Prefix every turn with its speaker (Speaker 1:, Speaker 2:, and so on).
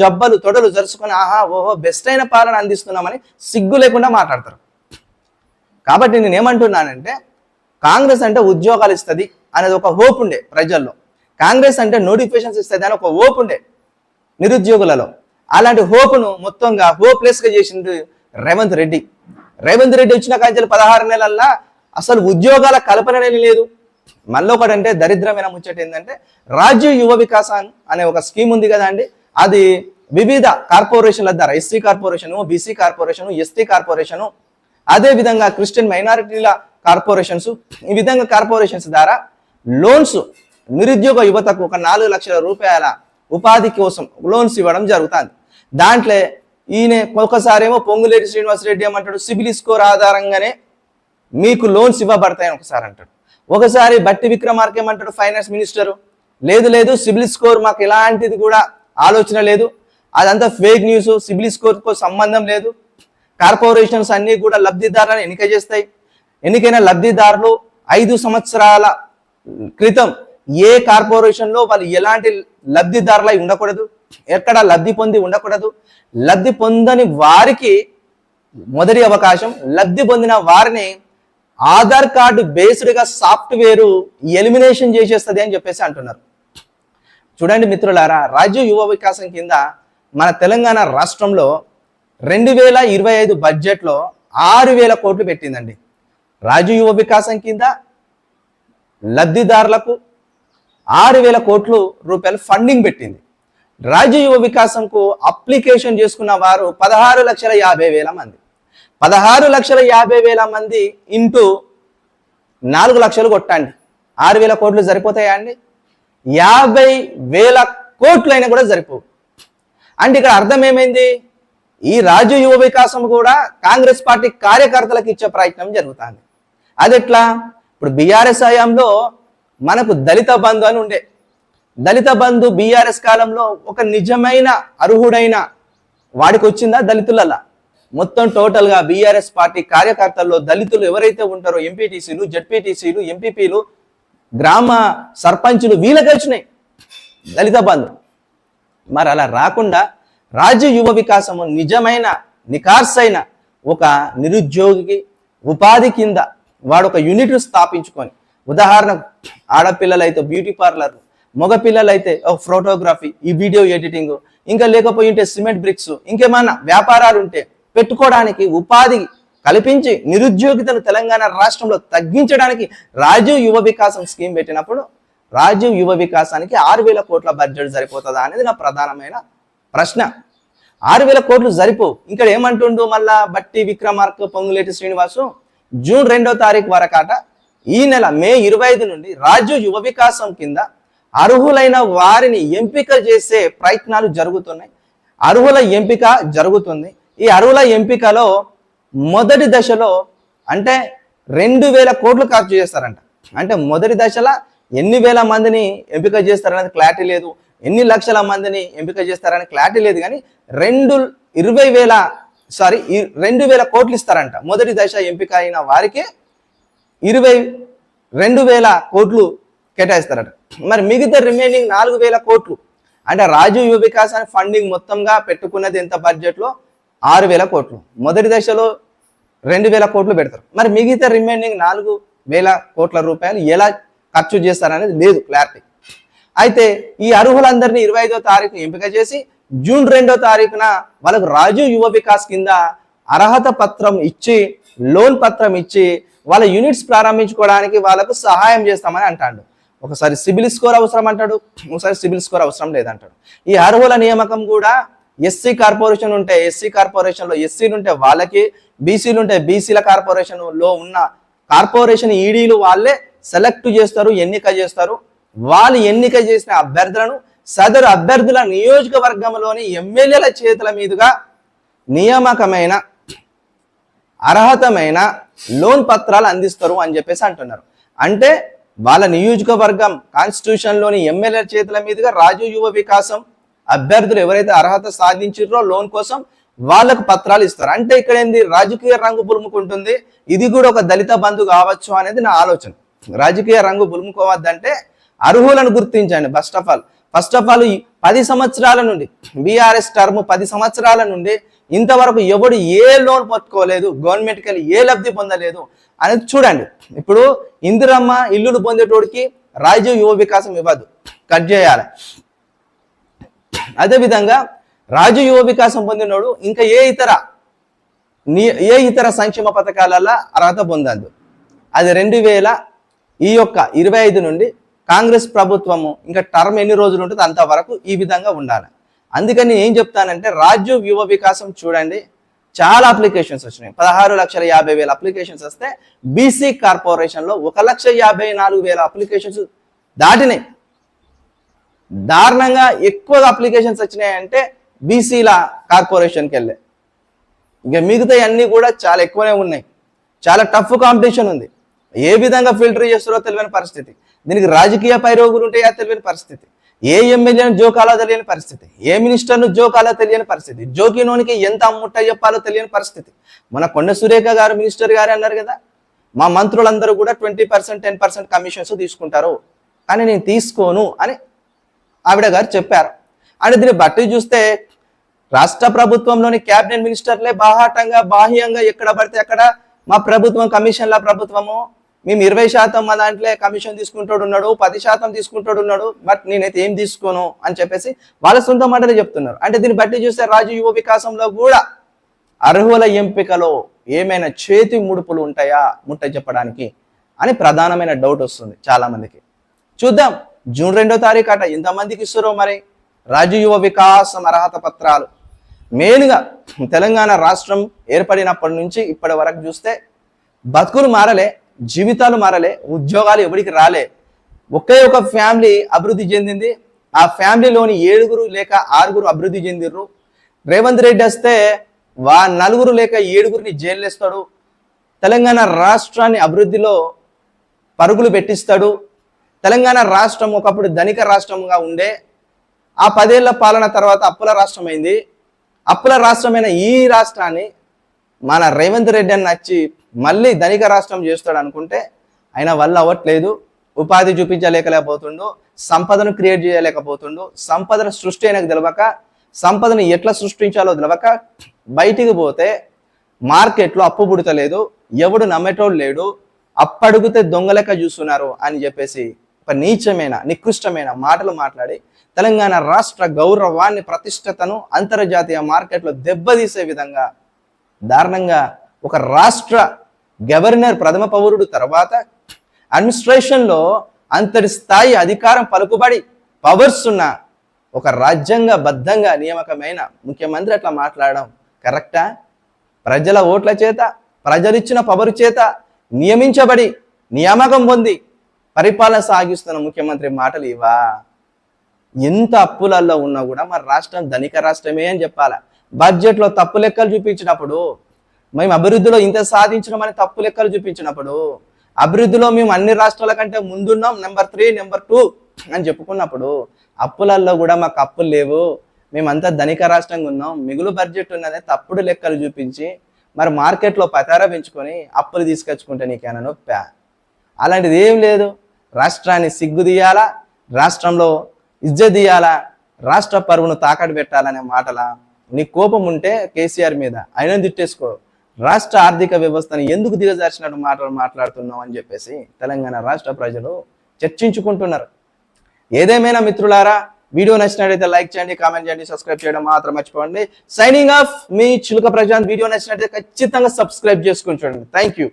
Speaker 1: జబ్బలు తొడలు జరుచుకొని ఆహా ఓహో బెస్ట్ అయిన పాలన అందిస్తున్నామని సిగ్గు లేకుండా మాట్లాడతారు. కాబట్టి నేను ఏమంటున్నానంటే కాంగ్రెస్ అంటే ఉద్యోగాలు ఇస్తుంది అనేది ఒక హోప్ ఉండే ప్రజల్లో. కాంగ్రెస్ అంటే నోటిఫికేషన్స్ ఇస్తుంది అని ఒక హోప్ ఉండే నిరుద్యోగులలో. అలాంటి హోప్ను మొత్తంగా హోప్లెస్గా చేసింది రేవంత్ రెడ్డి. రేవంత్ రెడ్డి వచ్చిన కాంచెలు పదహారు నెలల్లో అసలు ఉద్యోగాల కల్పననే లేదు. మళ్ళీ ఒకటంటే దరిద్రమైన ముచ్చట ఏంటంటే రాజ్య యువ వికాసం అనే ఒక స్కీమ్ ఉంది కదా అండి. అది వివిధ కార్పొరేషన్ల ద్వారా SC corporation BC corporation ST corporation అదే విధంగా క్రిస్టియన్ మైనారిటీల కార్పొరేషన్స్ ఈ విధంగా కార్పొరేషన్స్ ద్వారా లోన్స్ నిరుద్యోగ యువతకు ఒక నాలుగు లక్షల రూపాయల ఉపాధి కోసం లోన్స్ ఇవ్వడం జరుగుతుంది. దాంట్లో ఈయన ఒకసారేమో పొంగులేటి శ్రీనివాసరెడ్డి ఏమంటాడు సిబిల్ స్కోర్ ఆధారంగానే మీకు లోన్స్ ఇవ్వబడతాయని ఒకసారి అంటాడు. ఒకసారి బట్టి విక్రమార్క ఏమంటాడు ఫైనాన్స్ మినిస్టరు. లేదు లేదు సిబిల్ స్కోర్ మాకు ఎలాంటిది కూడా ఆలోచన లేదు. అదంతా ఫేక్ న్యూస్ సిబిల్ స్కోర్తో సంబంధం లేదు. కార్పొరేషన్స్ అన్నీ కూడా లబ్ధిదారులను ఎన్నిక చేస్తాయి. ఎన్నికైన లబ్ధిదారులు ఐదు సంవత్సరాల క్రితం ఏ కార్పొరేషన్లో వాళ్ళు ఎలాంటి లబ్ధిదారులై ఉండకూడదు? ఎక్కడ లబ్ధి పొంది ఉండకూడదు? లబ్ధి పొందని వారికి మొదటి అవకాశం లబ్ధి పొందిన వారిని ఆధార్ కార్డు బేస్డ్గా సాఫ్ట్వేర్ ఎలిమినేషన్ చేసేస్తుంది అని చెప్పేసి అంటున్నారు. చూడండి మిత్రులారా రాజ్య యువ వికాసం కింద మన తెలంగాణ రాష్ట్రంలో రెండు వేల ఇరవై ఐదు బడ్జెట్లో ఆరు వేల కోట్లు పెట్టిందండి. రాజ్య యువ వికాసం కింద లబ్ధిదారులకు ఆరు వేల కోట్లు రూపాయలు ఫండింగ్ పెట్టింది. రాజ్య యువ వికాసంకు అప్లికేషన్ చేసుకున్న వారు పదహారు లక్షల యాభై వేల మంది. పదహారు లక్షల యాభై వేల మంది ఇంటూ నాలుగు లక్షలు కొట్టండి. ఆరు వేల కోట్లు సరిపోతాయా అండి? యాభై వేల కోట్లు అయినా కూడా సరిపోవు. అంటే ఇక్కడ అర్థం ఏమైంది? ఈ రాజు యువ వికాసం కూడా కాంగ్రెస్ పార్టీ కార్యకర్తలకు ఇచ్చే ప్రయత్నం జరుగుతుంది. అది ఎట్లా ఇప్పుడు బీఆర్ఎస్ హయాంలో మనకు దళిత బంధు అని ఉండే. దళిత బంధు బీఆర్ఎస్ కాలంలో ఒక నిజమైన అర్హుడైన వాడికి వచ్చిందా దళితులలా? మొత్తం టోటల్గా బీఆర్ఎస్ పార్టీ కార్యకర్తల్లో దళితులు ఎవరైతే ఉంటారో ఎంపీటీసీలు జడ్పీటీసీలు ఎంపీపీలు గ్రామ సర్పంచులు వీళ్ళకి వచ్చినాయి. దళిత బంధు. మరి అలా రాకుండా రాజ్య యువ వికాసము నిజమైన నికార్సైన ఒక నిరుద్యోగికి ఉపాధి కింద వాడు ఒక యూనిట్ స్థాపించుకొని ఉదాహరణకు ఆడపిల్లలైతే బ్యూటీ పార్లర్ మగ పిల్లలైతే ఫోటోగ్రఫీ ఈ వీడియో ఎడిటింగ్ ఇంకా లేకపోయి ఉంటే సిమెంట్ బ్రిక్స్ ఇంకేమైనా వ్యాపారాలు ఉంటే పెట్టుకోవడానికి ఉపాధి కల్పించి నిరుద్యోగితను తెలంగాణ రాష్ట్రంలో తగ్గించడానికి రాజీవ్ యువ వికాసం స్కీమ్ పెట్టినప్పుడు రాజీవ్ యువ వికాసానికి ఆరు వేల కోట్ల బడ్జెట్ సరిపోతుందా అనేది నా ప్రధానమైన ప్రశ్న. ఆరు వేల కోట్లు సరిపోవు ఇక్కడ ఏమంటుండు మళ్ళా బట్టి విక్రమార్క పొంగులేటి శ్రీనివాసు జూన్ రెండో తారీఖు వరకాట ఈ నెల మే ఇరవై ఐదు నుండి రాజీవ్ యువ వికాసం కింద అర్హులైన వారిని ఎంపిక చేసే ప్రయత్నాలు జరుగుతున్నాయి. అర్హుల ఎంపిక జరుగుతుంది. ఈ అర్హుల ఎంపికలో మొదటి దశలో అంటే రెండు వేల కోట్లు ఖర్చు చేస్తారంట. అంటే మొదటి దశలో ఎన్ని వేల మందిని ఎంపిక చేస్తారనేది క్లారిటీ లేదు. ఎన్ని లక్షల మందిని ఎంపిక చేస్తారని క్లారిటీ లేదు కానీ రెండు ఇరవై వేల సారీ రెండు వేల కోట్లు ఇస్తారంట. మొదటి దశ ఎంపిక అయిన వారికి ఇరవై రెండు వేల కోట్లు కేటాయిస్తారట. మరి మిగతా రిమైనింగ్ నాలుగు వేల కోట్లు. అంటే రాజీవ్ యువ వికాసాన్ని ఫండింగ్ మొత్తంగా పెట్టుకున్నది ఎంత బడ్జెట్లో ఆరు వేల కోట్లు. మొదటి దశలో రెండు వేల కోట్లు పెడతారు. మరి మిగతా రిమైనింగ్ నాలుగు వేల కోట్ల రూపాయలు ఎలా ఖర్చు చేస్తారనేది లేదు క్లారిటీ అయితే ఈ అర్హులందరినీ ఇరవై ఐదో తారీఖు ఎంపిక చేసి జూన్ రెండో తారీఖున వాళ్ళకు రాజు యువ వికాస్ కింద అర్హత పత్రం ఇచ్చి లోన్ పత్రం ఇచ్చి వాళ్ళ యూనిట్స్ ప్రారంభించుకోవడానికి వాళ్ళకు సహాయం చేస్తామని అంటాడు. ఒకసారి సిబిల్ స్కోర్ అవసరం అంటాడు ఒకసారి సిబిల్ స్కోర్ అవసరం లేదంటాడు. ఈ అర్హుల నియామకం కూడా ఎస్సీ కార్పొరేషన్ ఉంటే ఎస్సీ కార్పొరేషన్లో ఎస్సీలు ఉంటే వాళ్ళకి బీసీలు ఉంటే బీసీల కార్పొరేషన్లో ఉన్న కార్పొరేషన్ ఈడీలు వాళ్ళే సెలెక్ట్ చేస్తారు ఎన్నిక చేస్తారు. వాళ్ళు ఎన్నిక చేసిన అభ్యర్థులను సదరు అభ్యర్థుల నియోజకవర్గంలోని ఎమ్మెల్యేల చేతుల మీదుగా నియామకమైన అర్హతమైన లోన్ పత్రాలు అందిస్తారు అని చెప్పేసి అంటున్నారు. అంటే వాళ్ళ నియోజకవర్గం కాన్స్టిట్యూషన్లోని ఎమ్మెల్యే చేతుల మీదుగా రాజు యువ వికాసం అభ్యర్థులు ఎవరైతే అర్హత సాధించారో లోన్ కోసం వాళ్ళకు పత్రాలు ఇస్తారు. అంటే ఇక్కడ ఏంది? రాజకీయ రంగు పులుముకుంటుంది ఇది కూడా ఒక దళిత బంధు కావచ్చు అనేది నా ఆలోచన. రాజకీయ రంగు పులుముకోవద్దంటే అర్హులను గుర్తించండి first of all first of all పది సంవత్సరాల నుండి బీఆర్ఎస్ టర్మ్ పది సంవత్సరాల నుండి ఇంతవరకు ఎవడు ఏ లోన్ పట్టుకోలేదు గవర్నమెంట్కి వెళ్ళి ఏ లబ్ధి పొందలేదు అనేది చూడండి. ఇప్పుడు ఇందిరమ్మ ఇల్లులు పొందేటోడికి రాజీవ్ యువ వికాసం ఇవ్వదు. కట్ చేయాలి. అదేవిధంగా రాజు యువ వికాసం పొందినోడు ఇంకా ఏ ఇతర నీ- ఏ ఇతర సంక్షేమ పథకాలలో అర్హత పొందదు అది రెండు వేల ఈ యొక్క ఇరవై ఐదు నుండి కాంగ్రెస్ ప్రభుత్వము ఇంకా టర్మ్ ఎన్ని రోజులు ఉంటుంది అంతవరకు ఈ విధంగా ఉండాలి. అందుకని ఏం చెప్తానంటే రాజ్య యువ వికాసం చూడండి చాలా అప్లికేషన్స్ వచ్చినాయి. పదహారు లక్షల యాభై వేల అప్లికేషన్స్ వస్తే బీసీ కార్పొరేషన్లో ఒక లక్ష యాభై నాలుగు వేల అప్లికేషన్స్ దాటినాయి. దారుణంగా ఎక్కువగా అప్లికేషన్స్ వచ్చినాయంటే బీసీల కార్పొరేషన్కి వెళ్ళే. ఇక మిగతా అన్నీ కూడా చాలా ఎక్కువనే ఉన్నాయి. చాలా టఫ్ కాంపిటీషన్ ఉంది. ఏ విధంగా ఫిల్టర్ చేస్తారో తెలియని పరిస్థితి. దీనికి రాజకీయ పైరోగులు ఉంటాయా తెలియని పరిస్థితి. ఏ ఎమ్మెల్యేను జోకాలో తెలియని పరిస్థితి. ఏ మినిస్టర్ను జోకాలో తెలియని పరిస్థితి. జోకినోనికి ఎంత అమ్ముట్ట చెప్పాలో తెలియని పరిస్థితి. మన కొండ సురేఖ గారు మినిస్టర్ గారు అన్నారు కదా. మా మంత్రులందరూ కూడా twenty percent ten percent commissions తీసుకుంటారు. కానీ నేను తీసుకోను అని ఆవిడ గారు చెప్పారు. అంటే దీన్ని బట్టి చూస్తే రాష్ట్ర ప్రభుత్వంలోని క్యాబినెట్ మినిస్టర్లే బాహాటంగా బాహ్యంగా ఎక్కడ పడితే అక్కడ మా ప్రభుత్వం కమిషన్ల ప్రభుత్వము. మేము ఇరవై శాతం మా దాంట్లో కమిషన్ తీసుకుంటాడు ఉన్నాడు పది శాతం తీసుకుంటాడు ఉన్నాడు బట్ నేనైతే ఏం తీసుకోను అని చెప్పేసి వాళ్ళ సొంత మాటలే చెప్తున్నారు. అంటే దీన్ని బట్టి చూస్తే రాజు యువ వికాసంలో కూడా అర్హుల ఎంపికలో ఏమైనా చేతి ముడుపులు ఉంటాయా? ముట్ట చెప్పడానికి అని ప్రధానమైన డౌట్ వస్తుంది చాలామందికి. చూద్దాం. జూన్ రెండో తారీఖు అట. ఎంతమందికి ఇస్తారో మరి? రాజు యువ వికాసం అర్హత పత్రాలు. మెయిన్గా తెలంగాణ రాష్ట్రం ఏర్పడినప్పటి నుంచి ఇప్పటి వరకు చూస్తే బతుకులు మారలే జీవితాలు మారలే ఉద్యోగాలు ఎవరికి రాలే. ఒకే ఒక ఫ్యామిలీ అభివృద్ధి చెందింది. ఆ ఫ్యామిలీలోని ఏడుగురు లేక ఆరుగురు అభివృద్ధి చెందిర్రు. రేవంత్ రెడ్డి వస్తే వా నలుగురు లేక ఏడుగురిని జైలేస్తాడు తెలంగాణ రాష్ట్రాన్ని అభివృద్ధిలో పరుగులు పెట్టిస్తాడు. తెలంగాణ రాష్ట్రం ఒకప్పుడు ధనిక రాష్ట్రంగా ఉండే ఆ పదేళ్ళ పాలన తర్వాత అప్పుల రాష్ట్రం అయింది అప్పుల రాష్ట్రమైన ఈ రాష్ట్రాన్ని మన రేవంత్ రెడ్డి అని నచ్చి మళ్ళీ ధనిక రాష్ట్రం చేస్తాడు అనుకుంటే ఆయన వల్ల అవ్వట్లేదు. ఉపాధి చూపించలేకలేకపోతుండు సంపదను క్రియేట్ చేయలేకపోతుండు. సంపదన సృష్టి ఆయనకు తెలవక సంపదను ఎట్లా సృష్టించాలో తెలవక బయటికి పోతే మార్కెట్లో అప్పు పుడతలేదు. ఎవడు నమ్మేటోడు లేడు. అప్పడుగుతే దొంగలెక్క చూస్తున్నారు అని చెప్పేసి నీచమైన నికృష్టమైన మాటలు మాట్లాడి తెలంగాణ రాష్ట్ర గౌరవాన్ని ప్రతిష్టతను అంతర్జాతీయ మార్కెట్లో దెబ్బతీసే విధంగా దారుణంగా ఒక రాష్ట్ర గవర్నర్ ప్రథమ పౌరుడు తర్వాత అడ్మినిస్ట్రేషన్లో అంతటి స్థాయి అధికారం పలుకుబడి పవర్స్ ఉన్న ఒక రాజ్యాంగ బద్ధంగా నియామకమైన ముఖ్యమంత్రి అట్లా మాట్లాడడం కరెక్టా? ప్రజల ఓట్ల చేత ప్రజలిచ్చిన పవరు చేత నియమించబడి నియామకం పొంది పరిపాలన సాగిస్తున్న ముఖ్యమంత్రి మాటలు ఇవా ఎంత అప్పులలో ఉన్నా కూడా మన రాష్ట్రం ధనిక రాష్ట్రమే అని చెప్పాలి? బడ్జెట్లో తప్పు లెక్కలు చూపించినప్పుడు మేము అభివృద్ధిలో ఇంత సాధించినామని తప్పు లెక్కలు చూపించినప్పుడు అభివృద్ధిలో మేము అన్ని రాష్ట్రాల కంటే ముందున్నాం నెంబర్ త్రీ నెంబర్ టూ అని చెప్పుకున్నప్పుడు అప్పులలో కూడా మాకు అప్పులు లేవు. మేమంతా ధనిక రాష్ట్రంగా ఉన్నాం. మిగులు బడ్జెట్ ఉన్నదే తప్పుడు లెక్కలు చూపించి మరి మార్కెట్లో పతారా పెంచుకొని అప్పులు తీసుకొచ్చుకుంటే నీకేనా నొప్పా? అలాంటిది ఏం లేదు. రాష్ట్రాన్ని సిగ్గుదీయాలా రాష్ట్రంలో ఇజ్జదీయాలా రాష్ట్ర పరువును తాకట్టు పెట్టాలనే మాటల? నీ కోపం ఉంటే కేసీఆర్ మీద. ఆయన తిట్టేసుకో. రాష్ట్ర ఆర్థిక వ్యవస్థను ఎందుకు దిగజార్చినట్టు మాటలు మాట్లాడుతున్నావు అని చెప్పేసి తెలంగాణ రాష్ట్ర ప్రజలు చర్చించుకుంటున్నారు. ఏదేమైనా మిత్రులారా వీడియో నచ్చినట్లయితే లైక్ చేయండి కామెంట్ చేయండి సబ్స్క్రైబ్ చేయడం మాత్రం మర్చిపోండి సైనింగ్ ఆఫ్ మీ చిలుక ప్రజాంత్ వీడియో నచ్చినట్లయితే ఖచ్చితంగా సబ్స్క్రైబ్ చేసుకుని చూడండి. Thank you